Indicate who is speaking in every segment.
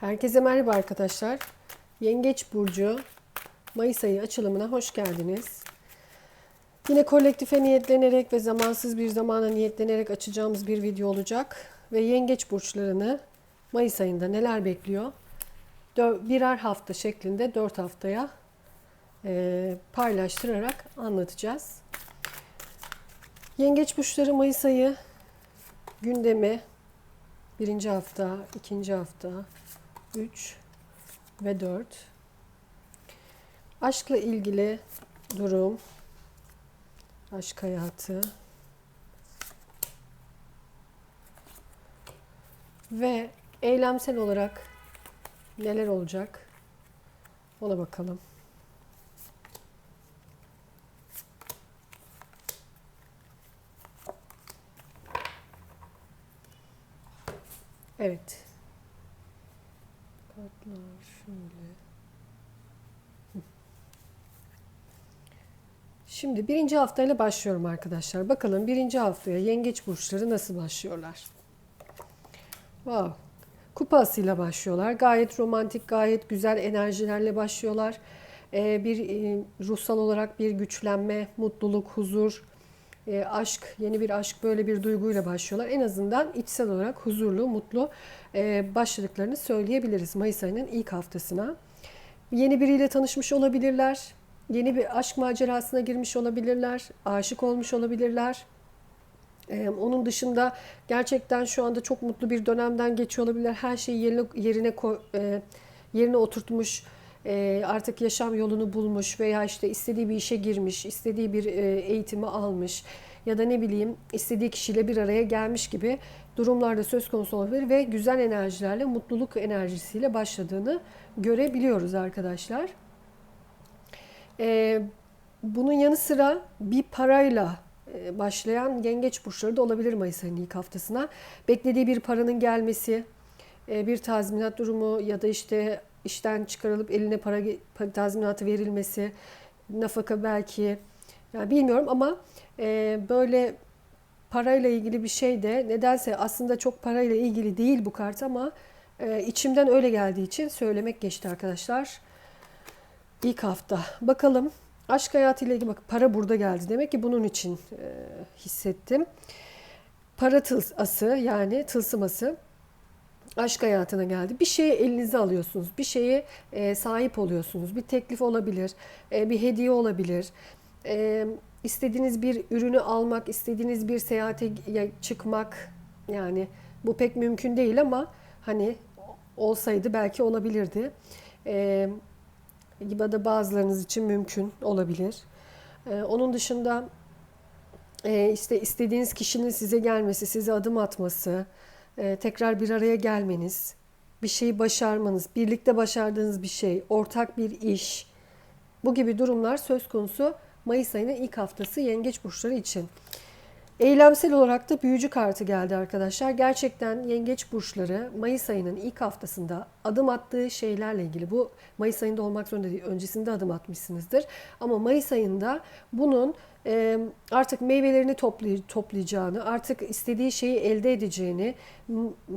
Speaker 1: Herkese merhaba arkadaşlar. Yengeç Burcu Mayıs ayı açılımına hoş geldiniz. Yine kolektife niyetlenerek ve zamansız bir zamana niyetlenerek açacağımız bir video olacak. Ve yengeç burçlarını Mayıs ayında neler bekliyor? Birer hafta şeklinde dört haftaya eee, paylaştırarak anlatacağız. Yengeç burçları Mayıs ayı gündemi birinci hafta, ikinci hafta, 3 ve 4. Aşkla ilgili durum, aşk hayatı ve eylemsel olarak neler olacak ona bakalım. Evet. Kartlar şöyle. Hı. Şimdi birinci haftayla başlıyorum arkadaşlar. Bakalım birinci haftaya yengeç burçları nasıl başlıyorlar? Wow. Kupasıyla başlıyorlar. Gayet romantik, gayet güzel enerjilerle başlıyorlar. Ee, bir e, ruhsal olarak bir güçlenme, mutluluk, huzur, e, aşk, yeni bir aşk böyle bir duyguyla başlıyorlar. En azından içsel olarak huzurlu, mutlu e, başladıklarını söyleyebiliriz Mayıs ayının ilk haftasına. Yeni biriyle tanışmış olabilirler. Yeni bir aşk macerasına girmiş olabilirler. Aşık olmuş olabilirler. Ee, onun dışında gerçekten şu anda çok mutlu bir dönemden geçiyor olabilirler. Her şeyi yerine yerine e, yerine oturtmuş, e, artık yaşam yolunu bulmuş veya işte istediği bir işe girmiş, istediği bir e, eğitimi almış ya da ne bileyim istediği kişiyle bir araya gelmiş gibi durumlarda söz konusu olabilir ve güzel enerjilerle, mutluluk enerjisiyle başladığını görebiliyoruz arkadaşlar. Ee, bunun yanı sıra bir parayla e, başlayan yengeç burçları da olabilir Mayıs ayının ilk haftasına. Beklediği bir paranın gelmesi, e, bir tazminat durumu ya da işte işten çıkarılıp eline para pa- tazminatı verilmesi, nafaka belki, yani bilmiyorum ama e, böyle parayla ilgili bir şey de nedense aslında çok parayla ilgili değil bu kart ama e, içimden öyle geldiği için söylemek geçti arkadaşlar. İlk hafta. Bakalım aşk hayatıyla ilgili bak para burada geldi. Demek ki bunun için e, hissettim. Para tılsı yani tılsıması aşk hayatına geldi. Bir şeye elinize alıyorsunuz. Bir şeye e, sahip oluyorsunuz. Bir teklif olabilir. e, bir hediye olabilir. E, istediğiniz bir ürünü almak, istediğiniz bir seyahate ya- çıkmak yani bu pek mümkün değil ama hani olsaydı belki olabilirdi. E, ya da bazılarınız için mümkün olabilir. Ee, onun dışında e, işte istediğiniz kişinin size gelmesi, size adım atması, e, tekrar bir araya gelmeniz, bir şeyi başarmanız, birlikte başardığınız bir şey, ortak bir iş, bu gibi durumlar söz konusu Mayıs ayının ilk haftası yengeç burçları için. Eylemsel olarak da büyücü kartı geldi arkadaşlar. Gerçekten yengeç burçları Mayıs ayının ilk haftasında adım attığı şeylerle ilgili bu Mayıs ayında olmak zorunda değil. Öncesinde adım atmışsınızdır. Ama Mayıs ayında bunun artık meyvelerini toplay- toplayacağını, artık istediği şeyi elde edeceğini,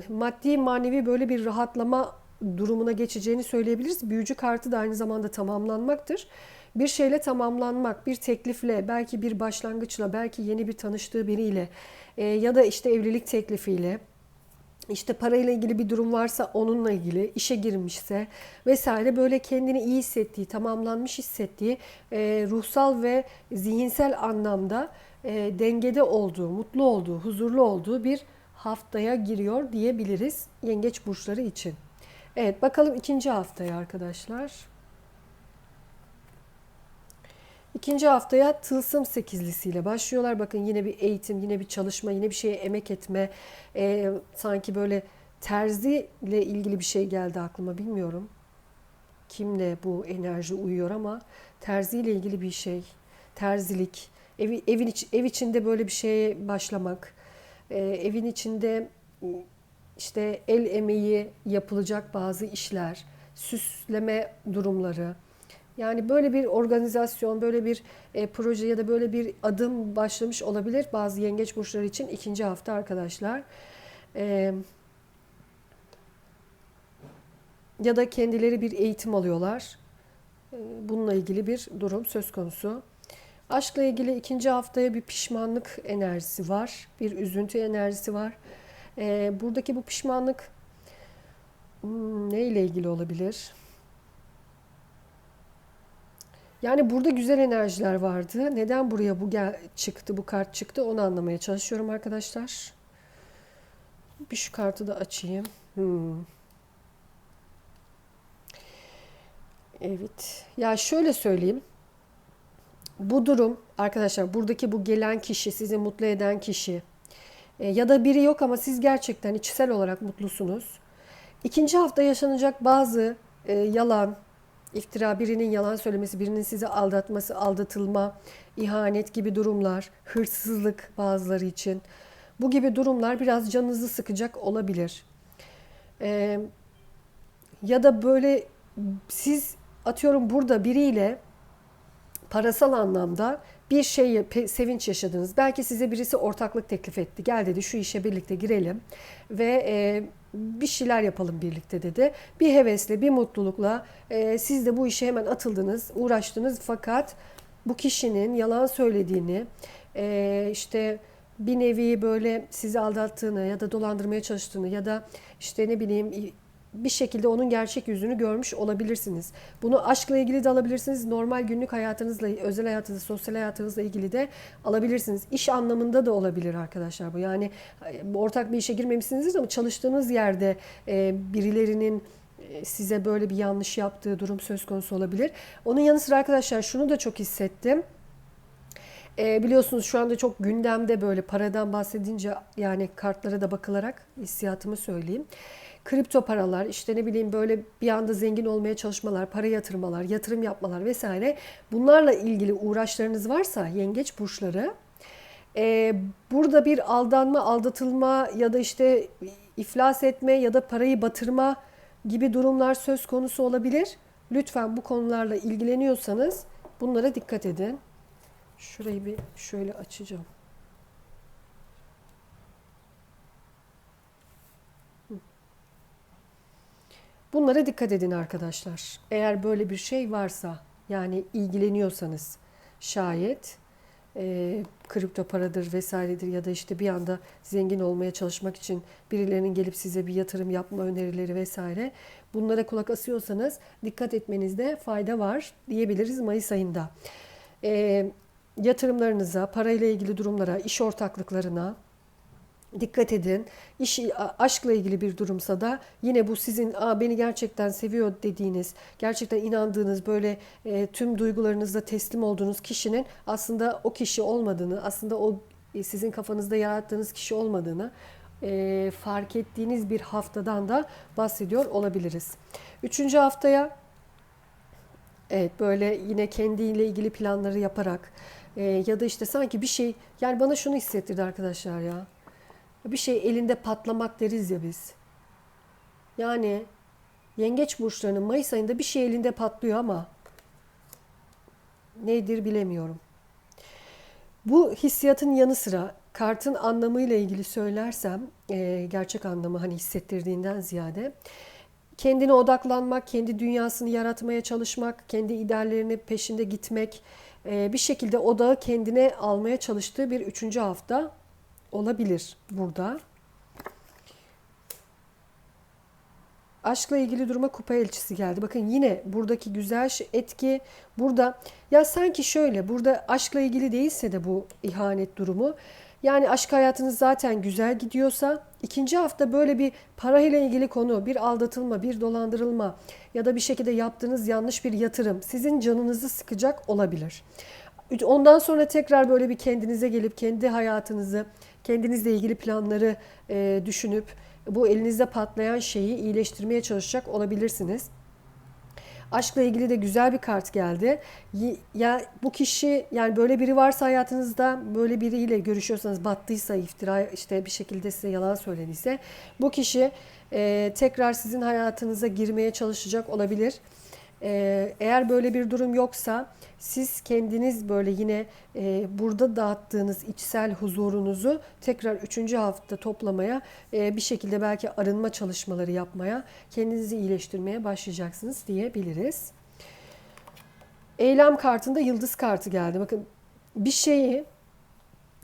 Speaker 1: maddi manevi böyle bir rahatlama durumuna geçeceğini söyleyebiliriz. Büyücü kartı da aynı zamanda tamamlanmaktır. Bir şeyle tamamlanmak, bir teklifle, belki bir başlangıçla, belki yeni bir tanıştığı biriyle e, ya da işte evlilik teklifiyle, işte parayla ilgili bir durum varsa onunla ilgili, işe girmişse vesaire böyle kendini iyi hissettiği, tamamlanmış hissettiği, e, ruhsal ve zihinsel anlamda e, dengede olduğu, mutlu olduğu, huzurlu olduğu bir haftaya giriyor diyebiliriz yengeç burçları için. Evet bakalım ikinci haftaya arkadaşlar. İkinci haftaya tılsım sekizlisiyle başlıyorlar. Bakın yine bir eğitim, yine bir çalışma, yine bir şeye emek etme. Ee, sanki böyle terzi ile ilgili bir şey geldi aklıma bilmiyorum. Kimle bu enerji uyuyor ama terzi ile ilgili bir şey. Terzilik, evi, evin iç, ev içinde böyle bir şeye başlamak. Ee, evin içinde işte el emeği yapılacak bazı işler, süsleme durumları. Yani böyle bir organizasyon, böyle bir e, proje ya da böyle bir adım başlamış olabilir bazı yengeç burçları için ikinci hafta arkadaşlar. E, ya da kendileri bir eğitim alıyorlar. E, Bununla ilgili bir durum söz konusu. Aşkla ilgili ikinci haftaya bir pişmanlık enerjisi var. Bir üzüntü enerjisi var. E, buradaki bu pişmanlık hmm, ne ile ilgili olabilir? Yani burada güzel enerjiler vardı. Neden buraya bu gel çıktı, bu kart çıktı onu anlamaya çalışıyorum arkadaşlar. Bir şu kartı da açayım. Hmm. Evet. Ya şöyle söyleyeyim. Bu durum arkadaşlar buradaki bu gelen kişi, sizi mutlu eden kişi e, ya da biri yok ama siz gerçekten içsel olarak mutlusunuz. İkinci hafta yaşanacak bazı e, yalan, iftira, birinin yalan söylemesi, birinin sizi aldatması, aldatılma, ihanet gibi durumlar, hırsızlık bazıları için. Bu gibi durumlar biraz canınızı sıkacak olabilir. E, ya da böyle siz atıyorum burada biriyle parasal anlamda bir şey sevinç yaşadınız. Belki size birisi ortaklık teklif etti. Gel dedi şu işe birlikte girelim ve e, bir şeyler yapalım birlikte dedi. Bir hevesle, bir mutlulukla e, siz de bu işe hemen atıldınız, uğraştınız fakat bu kişinin yalan söylediğini, e, işte bir nevi böyle sizi aldattığını ya da dolandırmaya çalıştığını ya da işte ne bileyim bir şekilde onun gerçek yüzünü görmüş olabilirsiniz. Bunu aşkla ilgili de alabilirsiniz. Normal günlük hayatınızla, özel hayatınızla, sosyal hayatınızla ilgili de alabilirsiniz. İş anlamında da olabilir arkadaşlar bu. Yani e, ortak bir işe girmemişsinizdir ama çalıştığınız yerde e, birilerinin e, size böyle bir yanlış yaptığı durum söz konusu olabilir. Onun yanı sıra arkadaşlar şunu da çok hissettim. E, biliyorsunuz şu anda çok gündemde böyle paradan bahsedince yani kartlara da bakılarak hissiyatımı söyleyeyim kripto paralar, işte ne bileyim böyle bir anda zengin olmaya çalışmalar, para yatırmalar, yatırım yapmalar vesaire bunlarla ilgili uğraşlarınız varsa yengeç burçları e, burada bir aldanma, aldatılma ya da işte iflas etme ya da parayı batırma gibi durumlar söz konusu olabilir. Lütfen bu konularla ilgileniyorsanız bunlara dikkat edin. Şurayı bir şöyle açacağım. Bunlara dikkat edin arkadaşlar. Eğer böyle bir şey varsa yani ilgileniyorsanız şayet e, kripto paradır vesairedir ya da işte bir anda zengin olmaya çalışmak için birilerinin gelip size bir yatırım yapma önerileri vesaire bunlara kulak asıyorsanız dikkat etmenizde fayda var diyebiliriz Mayıs ayında. E, yatırımlarınıza, parayla ilgili durumlara, iş ortaklıklarına, Dikkat edin. İş, aşkla ilgili bir durumsa da yine bu sizin Aa, beni gerçekten seviyor dediğiniz, gerçekten inandığınız, böyle e, tüm duygularınızla teslim olduğunuz kişinin aslında o kişi olmadığını, aslında o e, sizin kafanızda yarattığınız kişi olmadığını e, fark ettiğiniz bir haftadan da bahsediyor olabiliriz. Üçüncü haftaya evet böyle yine kendiyle ilgili planları yaparak e, ya da işte sanki bir şey yani bana şunu hissettirdi arkadaşlar ya bir şey elinde patlamak deriz ya biz. Yani yengeç burçlarının Mayıs ayında bir şey elinde patlıyor ama nedir bilemiyorum. Bu hissiyatın yanı sıra kartın anlamıyla ilgili söylersem e, gerçek anlamı hani hissettirdiğinden ziyade kendine odaklanmak, kendi dünyasını yaratmaya çalışmak, kendi ideallerini peşinde gitmek, e, bir şekilde odağı kendine almaya çalıştığı bir üçüncü hafta olabilir burada. Aşkla ilgili duruma kupa elçisi geldi. Bakın yine buradaki güzel etki burada ya sanki şöyle burada aşkla ilgili değilse de bu ihanet durumu yani aşk hayatınız zaten güzel gidiyorsa ikinci hafta böyle bir parayla ilgili konu, bir aldatılma, bir dolandırılma ya da bir şekilde yaptığınız yanlış bir yatırım sizin canınızı sıkacak olabilir. Ondan sonra tekrar böyle bir kendinize gelip kendi hayatınızı kendinizle ilgili planları e, düşünüp bu elinizde patlayan şeyi iyileştirmeye çalışacak olabilirsiniz. Aşkla ilgili de güzel bir kart geldi. Ya bu kişi yani böyle biri varsa hayatınızda böyle biriyle görüşüyorsanız battıysa iftira işte bir şekilde size yalan söylediyse bu kişi e, tekrar sizin hayatınıza girmeye çalışacak olabilir. Ee, eğer böyle bir durum yoksa siz kendiniz böyle yine e, burada dağıttığınız içsel huzurunuzu tekrar üçüncü hafta toplamaya e, bir şekilde belki arınma çalışmaları yapmaya kendinizi iyileştirmeye başlayacaksınız diyebiliriz. Eylem kartında yıldız kartı geldi. Bakın bir şeyi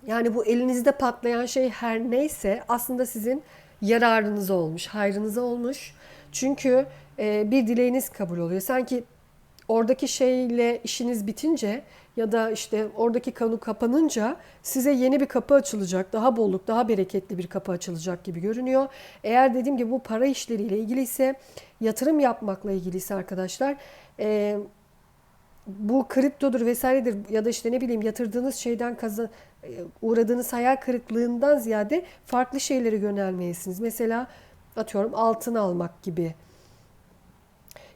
Speaker 1: yani bu elinizde patlayan şey her neyse aslında sizin yararınıza olmuş, hayrınıza olmuş. Çünkü e, bir dileğiniz kabul oluyor. Sanki oradaki şeyle işiniz bitince ya da işte oradaki konu kapanınca size yeni bir kapı açılacak. Daha bolluk, daha bereketli bir kapı açılacak gibi görünüyor. Eğer dediğim gibi bu para işleriyle ilgili ise yatırım yapmakla ilgili ise arkadaşlar e, bu kriptodur vesairedir ya da işte ne bileyim yatırdığınız şeyden kazan e, uğradığınız hayal kırıklığından ziyade farklı şeylere yönelmelisiniz. Mesela atıyorum altın almak gibi.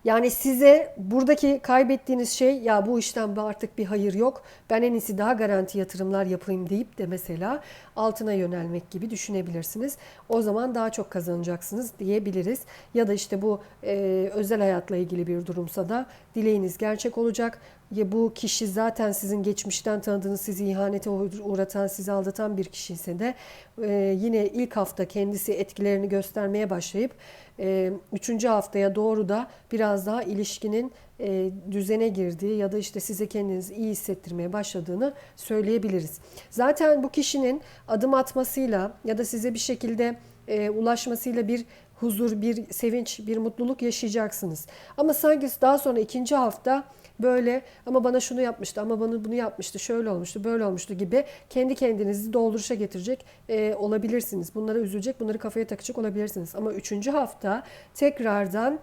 Speaker 1: Yani size buradaki kaybettiğiniz şey ya bu işten artık bir hayır yok. Ben en iyisi daha garanti yatırımlar yapayım deyip de mesela altına yönelmek gibi düşünebilirsiniz. O zaman daha çok kazanacaksınız diyebiliriz. Ya da işte bu e, özel hayatla ilgili bir durumsa da dileğiniz gerçek olacak. Ya bu kişi zaten sizin geçmişten tanıdığınız, sizi ihanete uğratan, sizi aldatan bir kişi ise de e, yine ilk hafta kendisi etkilerini göstermeye başlayıp e, üçüncü haftaya doğru da biraz daha ilişkinin e, düzene girdiği ya da işte size kendinizi iyi hissettirmeye başladığını söyleyebiliriz. Zaten bu kişinin adım atmasıyla ya da size bir şekilde e, ulaşmasıyla bir huzur, bir sevinç, bir mutluluk yaşayacaksınız. Ama sanki daha sonra ikinci hafta böyle ama bana şunu yapmıştı ama bana bunu yapmıştı şöyle olmuştu böyle olmuştu gibi kendi kendinizi dolduruşa getirecek e, olabilirsiniz. Bunlara üzülecek bunları kafaya takacak olabilirsiniz. Ama üçüncü hafta tekrardan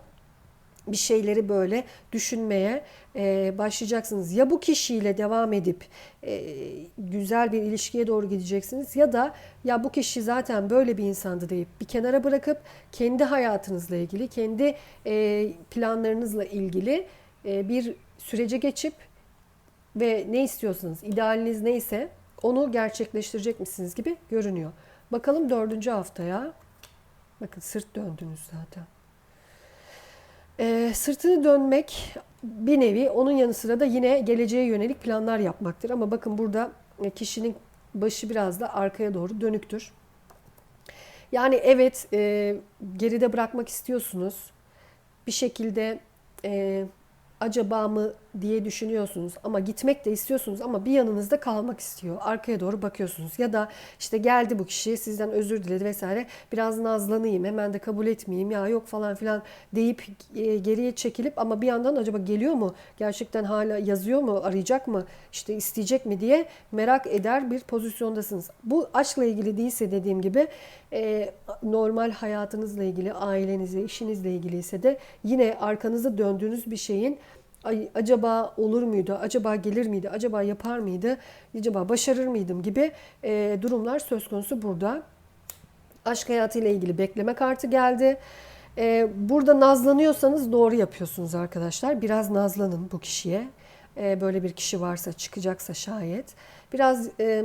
Speaker 1: bir şeyleri böyle düşünmeye e, başlayacaksınız. Ya bu kişiyle devam edip e, güzel bir ilişkiye doğru gideceksiniz ya da ya bu kişi zaten böyle bir insandı deyip bir kenara bırakıp kendi hayatınızla ilgili, kendi e, planlarınızla ilgili e, bir sürece geçip ve ne istiyorsanız, idealiniz neyse onu gerçekleştirecek misiniz gibi görünüyor. Bakalım dördüncü haftaya. Bakın sırt döndünüz zaten. E, sırtını dönmek bir nevi onun yanı sıra da yine geleceğe yönelik planlar yapmaktır. Ama bakın burada kişinin başı biraz da arkaya doğru dönüktür. Yani evet e, geride bırakmak istiyorsunuz. Bir şekilde e, acaba mı diye düşünüyorsunuz ama gitmek de istiyorsunuz ama bir yanınızda kalmak istiyor. Arkaya doğru bakıyorsunuz ya da işte geldi bu kişi sizden özür diledi vesaire biraz nazlanayım hemen de kabul etmeyeyim ya yok falan filan deyip e, geriye çekilip ama bir yandan acaba geliyor mu gerçekten hala yazıyor mu arayacak mı işte isteyecek mi diye merak eder bir pozisyondasınız. Bu aşkla ilgili değilse dediğim gibi e, normal hayatınızla ilgili ailenizle işinizle ilgili ise de yine arkanızı döndüğünüz bir şeyin acaba olur muydu, acaba gelir miydi, acaba yapar mıydı, acaba başarır mıydım gibi e, durumlar söz konusu burada. Aşk hayatıyla ilgili bekleme kartı geldi. E, burada nazlanıyorsanız doğru yapıyorsunuz arkadaşlar. Biraz nazlanın bu kişiye. E, böyle bir kişi varsa, çıkacaksa şayet. Biraz e,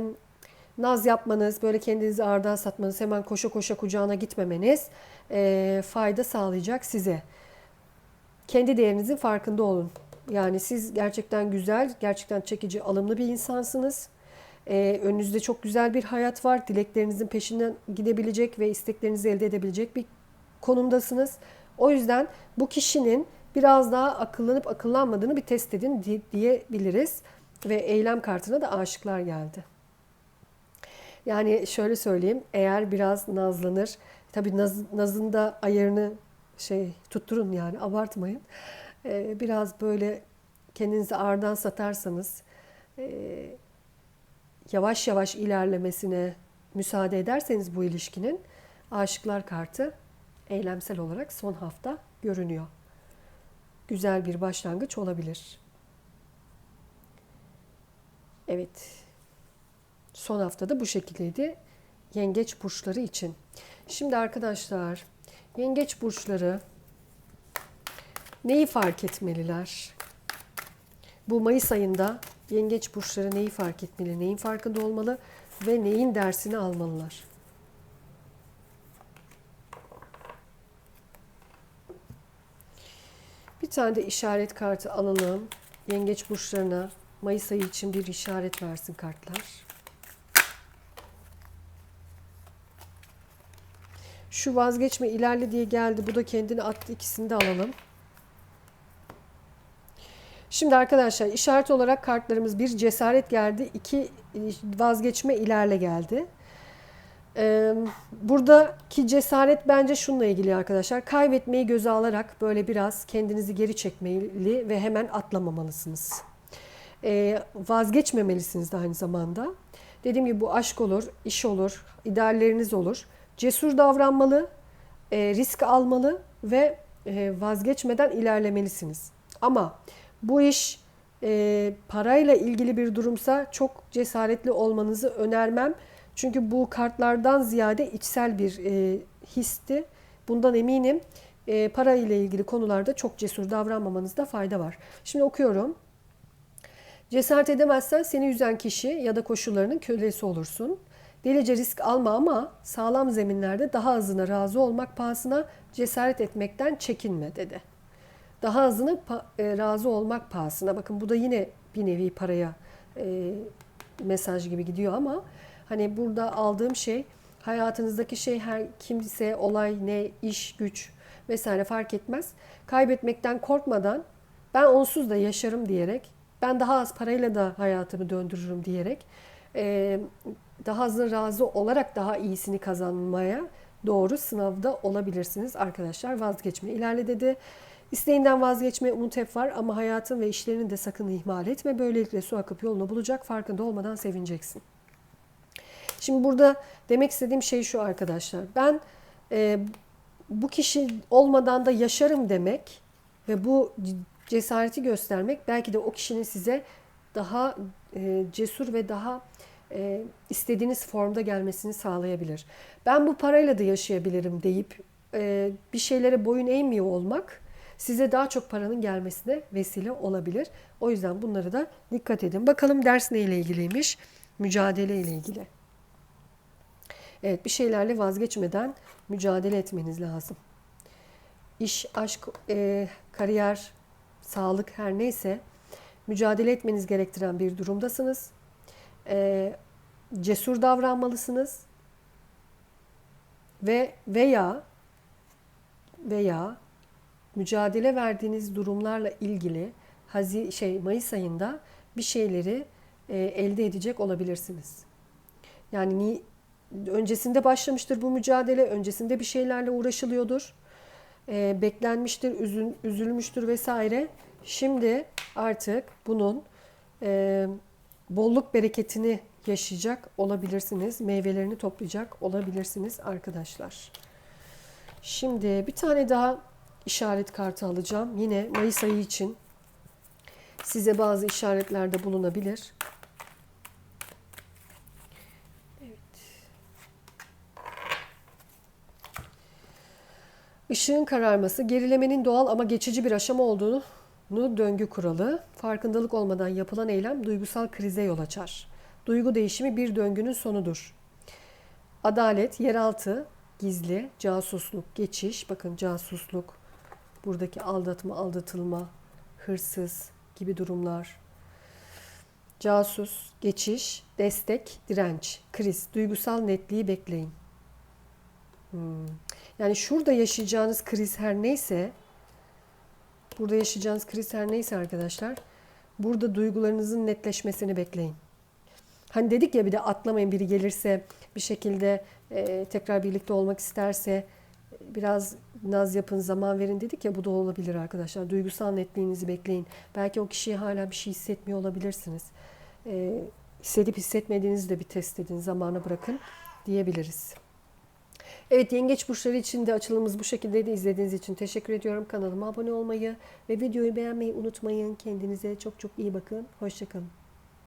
Speaker 1: naz yapmanız, böyle kendinizi ağırdan satmanız, hemen koşa koşa kucağına gitmemeniz e, fayda sağlayacak size. Kendi değerinizin farkında olun. Yani siz gerçekten güzel, gerçekten çekici, alımlı bir insansınız. Ee, önünüzde çok güzel bir hayat var. Dileklerinizin peşinden gidebilecek ve isteklerinizi elde edebilecek bir konumdasınız. O yüzden bu kişinin biraz daha akıllanıp akıllanmadığını bir test edin diyebiliriz. Ve eylem kartına da aşıklar geldi. Yani şöyle söyleyeyim, eğer biraz nazlanır, tabii naz, nazın da ayarını şey tutturun yani abartmayın. Ee, biraz böyle kendinizi ağırdan satarsanız e, yavaş yavaş ilerlemesine müsaade ederseniz bu ilişkinin aşıklar kartı eylemsel olarak son hafta görünüyor. Güzel bir başlangıç olabilir. Evet. Son haftada bu şekildeydi. Yengeç burçları için. Şimdi arkadaşlar, yengeç burçları neyi fark etmeliler? Bu Mayıs ayında yengeç burçları neyi fark etmeli, neyin farkında olmalı ve neyin dersini almalılar? Bir tane de işaret kartı alalım. Yengeç burçlarına Mayıs ayı için bir işaret versin kartlar. Şu vazgeçme ilerle diye geldi. Bu da kendini attı. İkisini de alalım. Şimdi arkadaşlar işaret olarak kartlarımız bir cesaret geldi. iki vazgeçme ilerle geldi. Buradaki cesaret bence şununla ilgili arkadaşlar. Kaybetmeyi göze alarak böyle biraz kendinizi geri çekmeli ve hemen atlamamalısınız. Vazgeçmemelisiniz de aynı zamanda. Dediğim gibi bu aşk olur, iş olur, idealleriniz olur. Cesur davranmalı, e, risk almalı ve e, vazgeçmeden ilerlemelisiniz. Ama bu iş e, parayla ilgili bir durumsa çok cesaretli olmanızı önermem. Çünkü bu kartlardan ziyade içsel bir e, histi. Bundan eminim. E, para ile ilgili konularda çok cesur davranmamanızda fayda var. Şimdi okuyorum. Cesaret edemezsen seni üzen kişi ya da koşullarının kölesi olursun. Delice risk alma ama sağlam zeminlerde daha azına razı olmak pahasına cesaret etmekten çekinme dedi. Daha azına pa- e, razı olmak pahasına. Bakın bu da yine bir nevi paraya e, mesaj gibi gidiyor ama hani burada aldığım şey hayatınızdaki şey her kimse olay ne iş güç vesaire fark etmez. Kaybetmekten korkmadan ben onsuz da yaşarım diyerek ben daha az parayla da hayatımı döndürürüm diyerek e, daha az razı olarak daha iyisini kazanmaya doğru sınavda olabilirsiniz arkadaşlar. Vazgeçme ilerle dedi. İsteğinden vazgeçme umut hep var ama hayatın ve işlerini de sakın ihmal etme. Böylelikle su akıp yolunu bulacak. Farkında olmadan sevineceksin. Şimdi burada demek istediğim şey şu arkadaşlar. Ben e, bu kişi olmadan da yaşarım demek ve bu cesareti göstermek belki de o kişinin size daha e, cesur ve daha e, istediğiniz formda gelmesini sağlayabilir. Ben bu parayla da yaşayabilirim deyip e, bir şeylere boyun eğmiyor olmak size daha çok paranın gelmesine vesile olabilir. O yüzden bunları da dikkat edin. Bakalım ders neyle ilgiliymiş? Mücadele ile ilgili. Evet bir şeylerle vazgeçmeden mücadele etmeniz lazım. İş, aşk, e, kariyer, sağlık her neyse mücadele etmeniz gerektiren bir durumdasınız. E, cesur davranmalısınız. Ve veya veya mücadele verdiğiniz durumlarla ilgili Hazi şey Mayıs ayında bir şeyleri e, elde edecek olabilirsiniz. Yani ni, öncesinde başlamıştır bu mücadele, öncesinde bir şeylerle uğraşılıyordur. E, beklenmiştir, üzün, üzülmüştür vesaire. Şimdi artık bunun e, bolluk bereketini yaşayacak olabilirsiniz. Meyvelerini toplayacak olabilirsiniz arkadaşlar. Şimdi bir tane daha işaret kartı alacağım. Yine Mayıs ayı için size bazı işaretlerde bulunabilir. Işığın kararması, gerilemenin doğal ama geçici bir aşama olduğunu döngü kuralı. Farkındalık olmadan yapılan eylem duygusal krize yol açar. Duygu değişimi bir döngünün sonudur. Adalet, yeraltı, gizli, casusluk, geçiş, bakın casusluk, buradaki aldatma, aldatılma, hırsız gibi durumlar. Casus, geçiş, destek, direnç, kriz, duygusal netliği bekleyin. Hmm. Yani şurada yaşayacağınız kriz her neyse, burada yaşayacağınız kriz her neyse arkadaşlar, burada duygularınızın netleşmesini bekleyin. Hani dedik ya bir de atlamayın biri gelirse bir şekilde e, tekrar birlikte olmak isterse biraz naz yapın, zaman verin dedik ya bu da olabilir arkadaşlar. Duygusal netliğinizi bekleyin. Belki o kişiye hala bir şey hissetmiyor olabilirsiniz. E, hissedip hissetmediğinizi de bir test edin, zamana bırakın diyebiliriz. Evet yengeç burçları için de açılımımız bu şekilde de izlediğiniz için teşekkür ediyorum. Kanalıma abone olmayı ve videoyu beğenmeyi unutmayın. Kendinize çok çok iyi bakın. Hoşçakalın.